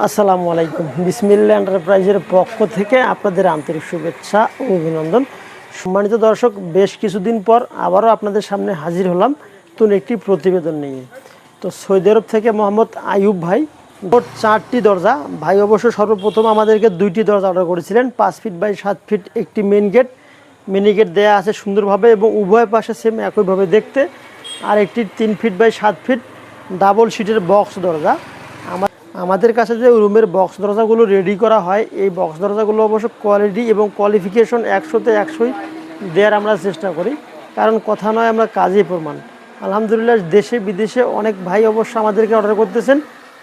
আসসালামু আলাইকুম। বিসমিল্লা এন্টারপ্রাইজের পক্ষ থেকে আপনাদের আন্তরিক শুভেচ্ছা ও অভিনন্দন। সম্মানিত দর্শক, বেশ কিছুদিন পর আবারও আপনাদের সামনে হাজির হলাম নতুন একটি প্রতিবেদন নিয়ে। তো সৌদি আরব থেকে মোহাম্মদ আইয়ুব ভাই, মোট চারটি দরজা। ভাই অবশ্য সর্বপ্রথম আমাদেরকে দুইটি দরজা অর্ডার করেছিলেন, পাঁচ ফিট বাই সাত ফিট একটি মেন গেট মিনি গেট দেওয়া আছে সুন্দরভাবে এবং উভয় পাশে সেম একইভাবে দেখতে। আর একটি তিন ফিট বাই সাত ফিট ডাবল সিটের বক্স দরজা। আমাদের কাছে যে রুমের বক্স দরজাগুলো রেডি করা হয়, এই বক্স দরজাগুলো অবশ্য কোয়ালিটি এবং কোয়ালিফিকেশন একশোতে একশোই দেওয়ার আমরা চেষ্টা করি। কারণ কথা নয়, আমরা কাজই প্রমাণ। আলহামদুলিল্লাহ, দেশে, বিদেশে অনেক ভাই অবশ্য আমাদেরকে অর্ডার করতেছেন।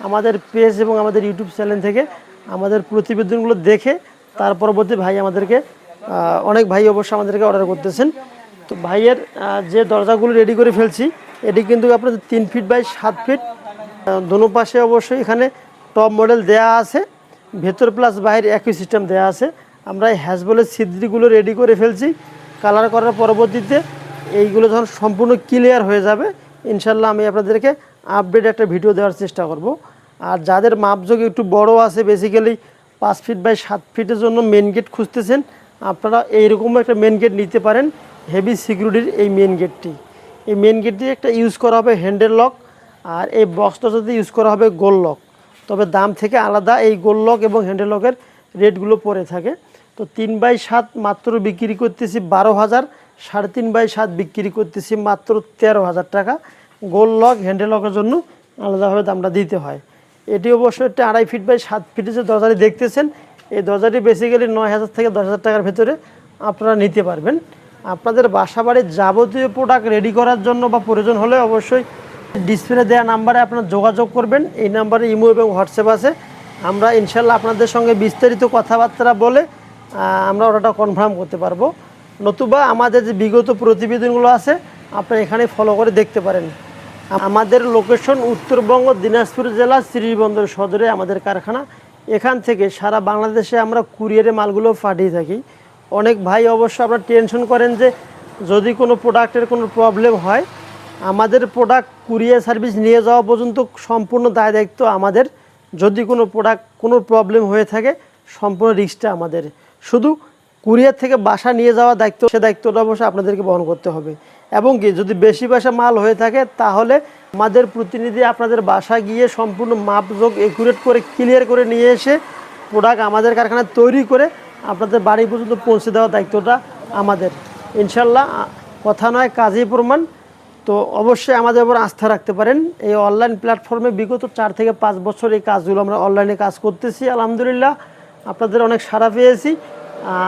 আমাদের পেজ এবং আমাদের ইউটিউব চ্যানেল থেকে আমাদের প্রতিবেদনগুলো দেখে, তার পরবর্তী ভাই আমাদেরকে অনেক ভাই অবশ্য আমাদেরকে অর্ডার করতেছেন। তো ভাইয়ের যে দরজাগুলো রেডি করে ফেলছি, এটি কিন্তু আপনাদের তিন ফিট বাই সাত ফিট দোনো পাশে অবশ্যই এখানে টপ মডেল দেয়া আছে, ভেতর প্লাস বাইরে একই সিস্টেম দেয়া আছে। আমরা এই হ্যাজবলের ছিদ্রিগুলো রেডি করে ফেলছি। কালার করার পরবর্তীতে এইগুলো যখন সম্পূর্ণ ক্লিয়ার হয়ে যাবে ইনশাল্লাহ আমি আপনাদেরকে আপডেট একটা ভিডিও দেওয়ার চেষ্টা করব। আর যাদের মাপযোগ একটু বড় আছে বেসিক্যালি পাঁচ ফিট বাই সাত ফিটের জন্য মেন গেট খুঁজতেছেন, আপনারা এইরকম একটা মেন গেট নিতে পারেন। হেভি সিকিউরিটির এই মেন গেটটি এই মেন গেটটি একটা ইউজ করা হবে হ্যান্ডেল লক আর এই বক্সটা যদি ইউজ করা হবে গোল লক তবে দাম থেকে আলাদা এই গোল লক এবং হ্যান্ডেল লকের রেটগুলো পড়ে থাকে। তো তিন বাই সাত মাত্র বিক্রি করতেছি বারো হাজার, সাড়ে তিন বাই সাত বিক্রি করতেছি মাত্র তেরো হাজার টাকা। গোল লক হ্যান্ডেল লকের জন্য আলাদাভাবে দামটা দিতে হয়। এটি অবশ্য একটা আড়াই ফিট বাই সাত ফিটের যে দরজাটি দেখতেছেন, এই দরজাটি বেসিক্যালি নয় হাজার থেকে দশ হাজার টাকার ভেতরে আপনারা নিতে পারবেন। আপনাদের বাসা বাড়ির যাবতীয় প্রোডাক্ট রেডি করার জন্য বা প্রয়োজন হলে অবশ্যই ডিসপ্লে দেওয়া নাম্বারে আপনারা যোগাযোগ করবেন। এই নাম্বারে ইমো এবং হোয়াটসঅ্যাপ আছে। আমরা ইনশাল্লাহ আপনাদের সঙ্গে বিস্তারিত কথাবার্তা বলে আমরা ওটা কনফার্ম করতে পারব। নতুবা আমাদের যে বিগত প্রতিবেদনগুলো আছে, আপনারা এখানে ফলো করে দেখতে পারেন। আমাদের লোকেশন উত্তরবঙ্গ, দিনাজপুর জেলা, শ্রীবন্দর সদরে আমাদের কারখানা। এখান থেকে সারা বাংলাদেশে আমরা কুরিয়ারে মালগুলো পাঠিয়ে থাকি। অনেক ভাই অবশ্য আপনারা টেনশন করেন যে যদি কোনো প্রোডাক্টের কোনো প্রবলেম হয় আমাদের প্রোডাক্ট কুরিয়ার সার্ভিস নিয়ে যাওয়া পর্যন্ত সম্পূর্ণ দায় দায়িত্ব আমাদের। যদি কোনো প্রোডাক্ট কোনো প্রবলেম হয়ে থাকে, সম্পূর্ণ রিস্কটা আমাদের। শুধু কুরিয়ার থেকে বাসা নিয়ে যাওয়া দায়িত্ব, সে দায়িত্বটা অবশ্যই আপনাদেরকে বহন করতে হবে। এবং কি, যদি বেশি বাসা মাল হয়ে থাকে, তাহলে আমাদের প্রতিনিধি আপনাদের বাসা গিয়ে সম্পূর্ণ মাপযোগ একুরেট করে ক্লিয়ার করে নিয়ে এসে প্রোডাক্ট আমাদের কারখানায় তৈরি করে আপনাদের বাড়ি পর্যন্ত পৌঁছে দেওয়ার দায়িত্বটা আমাদের। ইনশাল্লাহ কথা নয়, কাজই প্রমাণ। তো অবশ্যই আমাদের উপর আস্থা রাখতে পারেন। এই অনলাইন প্ল্যাটফর্মে বিগত চার থেকে পাঁচ বছর এই কাজগুলো আমরা অনলাইনে কাজ করতেছি। আলহামদুলিল্লাহ, আপনাদের অনেক সাড়া পেয়েছি।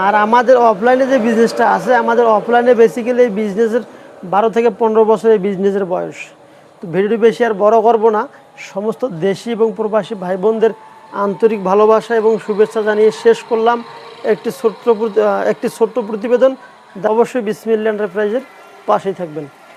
আর আমাদের অফলাইনে যে বিজনেসটা আছে, আমাদের অফলাইনে বেসিক্যালি এই বিজনেসের বারো থেকে পনেরো বছর এই বিজনেসের বয়স। তো ভিডিওটি বেশি আর বড় করব না। সমস্ত দেশি এবং প্রবাসী ভাই বোনদের আন্তরিক ভালোবাসা এবং শুভেচ্ছা জানিয়ে শেষ করলাম। একটি ছোট্ট একটি ছোট্ট প্রতিবেদন। অবশ্যই বিসমিল্লা এন্টারপ্রাইজের পাশেই থাকবেন।